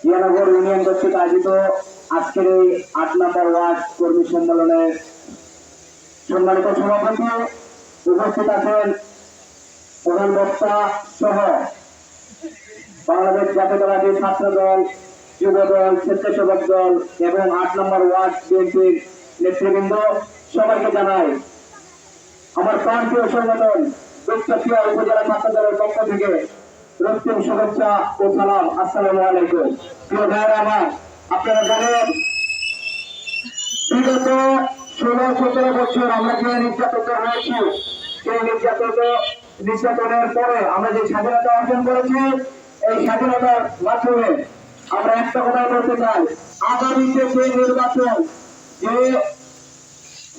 Zianagar union কর্তৃক আয়োজিত আজকের এই আট নম্বর ওয়ার্ড কর্মী সম্মেলনে সম্মানিত সভাপতি উপস্থিত আছেন প্রধান বক্তা সহ বাংলাদেশ জাতীয়তাবাদী ছাত্র দল যুব দল স্বেচ্ছাসেবক দল এবং আট নম্বর ওয়ার্ড বিএনপির নেতৃবৃন্দ সবাইকে জানাই, আমার প্রান্তীয় সংগঠন উপজেলা ছাত্র দলের পক্ষ থেকে রক্তিম শুভেচ্ছা ও সালাম। আসসালামু আলাইকুম। প্রিয় ভাইয়েরা আমার, আপনারা জানেন, বিগত ষোলো সতেরো বছর আমরা যে নির্যাতিত হয়েছি, সেই নির্যাতিত নির্যাতনের পরে আমরা যে স্বাধীনতা অর্জন করেছি, এই স্বাধীনতার মাধ্যমে আমরা একটা কথা বলতে চাই। আগামীতে যে নির্বাচন, যে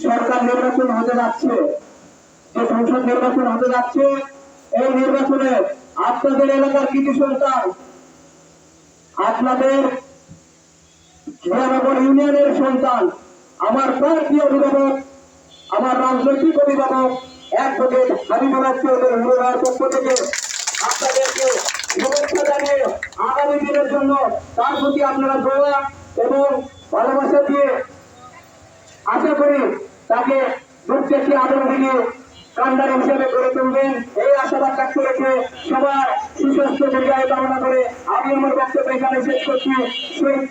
সরকার নির্বাচন হতে যাচ্ছে, যে সংসদ নির্বাচন হতে যাচ্ছে, এই নির্বাচনে আপনাদের এলাকার কিছু সন্তান আপনাদের জয়নগর ইউনিয়নের সন্তান, আমার প্রান্তীয় অভিভাবক, আমার রাজনৈতিক অভিভাবক অ্যাডভোকেট হাবিবুল্লাহ চৌধুরী হুরুরার পক্ষ থেকে আপনাদেরকে শুভেচ্ছা জানিয়ে আগামী দিনের জন্য তার প্রতি আপনারা দোয়া এবং ভালোবাসা দিয়ে আশা করি তাকে দুর্দেশী আদর দিয়ে কান্ডার হিসেবে গড়ে তুলবেন। এই আশাবাদ ব্যক্ত রেখে সবার সুস্বাস্থ্য দীর্ঘায় কামনা করে আমি আমার বক্তব্য এখানে শেষ করছি। শহীদ